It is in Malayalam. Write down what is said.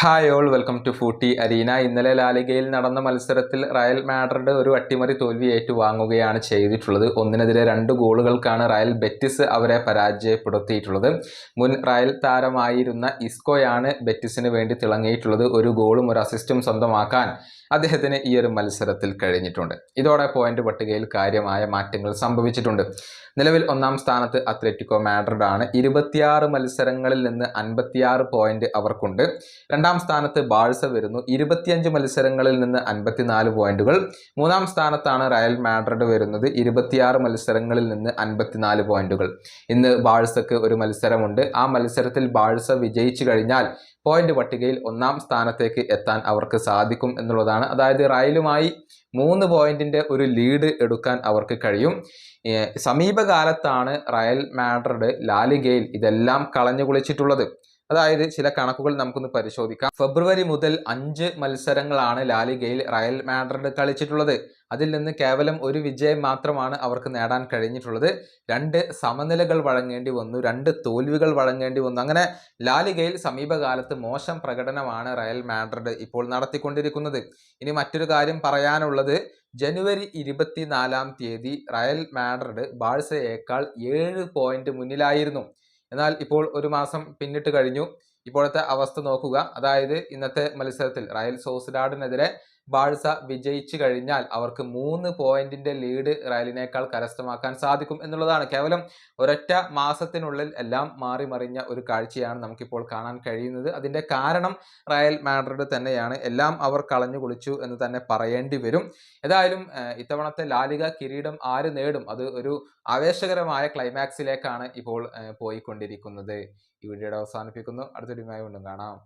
Hi all welcome to footy arena ഇന്നലെ ലാലിഗയിൽ നടന്ന മത്സരത്തിൽ റയൽ മാഡ്രിഡ് ഒരു അട്ടിമറി തോൽവി ഏറ്റുവാങ്ങുകയാണ് ചെയ്തിട്ടുള്ളത്. ഒന്നിനെതിരെ രണ്ട് ഗോളുകൾക്കാണ് റയൽ ബെറ്റിസ് അവരെ പരാജയപ്പെടുത്തിയിട്ടുള്ളത്. മുൻ റയൽ താരമായിരുന്ന ഇസ്കോയാണ് ബെറ്റിസിന് വേണ്ടി തിളങ്ങിയിട്ടുള്ളത്. ഒരു ഗോളും ഒരു അസിസ്റ്റും സ്വന്തമാക്കാൻ അദ്ദേഹത്തിന് ഈ ഒരു മത്സരത്തിൽ കഴിഞ്ഞിട്ടുണ്ട്. ഇതോടെ പോയിന്റ് പട്ടികയിൽ കാര്യമായ മാറ്റങ്ങൾ സംഭവിച്ചിട്ടുണ്ട്. നിലവിൽ ഒന്നാം സ്ഥാനത്ത് അത്ലറ്റിക്കോ മാഡ്രിഡ് ആണ് ഇരുപത്തിയാറ് മത്സരങ്ങളിൽ നിന്ന് അൻപത്തിയാറ് പോയിന്റ് അവർക്കുണ്ട്. രണ്ടാം സ്ഥാനത്ത് ബാഴ്സ വരുന്നു. ഇരുപത്തിയഞ്ച് മത്സരങ്ങളിൽ നിന്ന് അൻപത്തിനാല് പോയിന്റുകൾ. മൂന്നാം സ്ഥാനത്താണ് റയൽ മാഡ്രിഡ് വരുന്നത്. ഇരുപത്തിയാറ് മത്സരങ്ങളിൽ നിന്ന് അൻപത്തിനാല് പോയിന്റുകൾ. ഇന്ന് ബാഴ്സക്ക് ഒരു മത്സരമുണ്ട്. ആ മത്സരത്തിൽ ബാഴ്സ വിജയിച്ചു കഴിഞ്ഞാൽ പോയിന്റ് പട്ടികയിൽ ഒന്നാം സ്ഥാനത്തേക്ക് എത്താൻ അവർക്ക് സാധിക്കും എന്നുള്ളതാണ്. അതായത് റയലുമായി മൂന്ന് പോയിന്റിന്റെ ഒരു ലീഡ് എടുക്കാൻ അവർക്ക് കഴിയും. സമീപകാലത്താണ് റയൽ മാഡ്രിഡ് ലാലിഗയിൽ ഇതെല്ലാം കളഞ്ഞു കുളിച്ചിട്ടുള്ളത്. അതായത് ചില കണക്കുകൾ നമുക്കൊന്ന് പരിശോധിക്കാം. ഫെബ്രുവരി മുതൽ അഞ്ച് മത്സരങ്ങളാണ് ലാലിഗയിൽ റയൽ മാഡ്രിഡ് കളിച്ചിട്ടുള്ളത്. അതിൽ നിന്ന് കേവലം ഒരു വിജയം മാത്രമാണ് അവർക്ക് നേടാൻ കഴിഞ്ഞിട്ടുള്ളത്. രണ്ട് സമനിലകൾ വഴങ്ങേണ്ടി വന്നു രണ്ട് തോൽവികൾ വഴങ്ങേണ്ടി വന്നു. അങ്ങനെ ലാലിഗയിൽ സമീപകാലത്ത് മോശം പ്രകടനമാണ് റയൽ മാഡ്രിഡ് ഇപ്പോൾ നടത്തിക്കൊണ്ടിരിക്കുന്നത്. ഇനി മറ്റൊരു കാര്യം പറയാനുള്ളത്. ജനുവരി ഇരുപത്തിനാലാം തീയതി റയൽ മാഡ്രിഡ് ബാഴ്സയേക്കാൾ ഏഴ് പോയിന്റ് മുന്നിലായിരുന്നു. എന്നാൽ ഇപ്പോൾ ഒരു മാസം പിന്നിട്ട് കഴിഞ്ഞു. ഇപ്പോഴത്തെ അവസ്ഥ നോക്കുക. അതായത് ഇന്നത്തെ മത്സരത്തിൽ റയൽ സോസിഡാഡിനെതിരെ ബാഴ്സ വിജയിച്ചു കഴിഞ്ഞാൽ അവർക്ക് മൂന്ന് പോയിന്റിന്റെ ലീഡ് റയലിനേക്കാൾ കരസ്ഥമാക്കാൻ സാധിക്കും എന്നുള്ളതാണ്. കേവലം ഒരൊറ്റ മാസത്തിനുള്ളിൽ എല്ലാം മാറി മറിഞ്ഞ ഒരു കാഴ്ചയാണ് നമുക്കിപ്പോൾ കാണാൻ കഴിയുന്നത്. അതിന്റെ കാരണം റയൽ മാഡ്രിഡ് തന്നെയാണ്. എല്ലാം അവർ കളഞ്ഞു കുളിച്ചു എന്ന് തന്നെ പറയേണ്ടി വരും. ഏതായാലും ഇത്തവണത്തെ ലാലിക കിരീടം ആര് നേടും? അത് ഒരു ആവേശകരമായ ക്ലൈമാക്സിലേക്കാണ് ഇപ്പോൾ പോയിക്കൊണ്ടിരിക്കുന്നത്. ഈ വീഡിയോയുടെ അവസാനിപ്പിക്കുന്നു. അടുത്തൊരു വീണ്ടും കാണാം.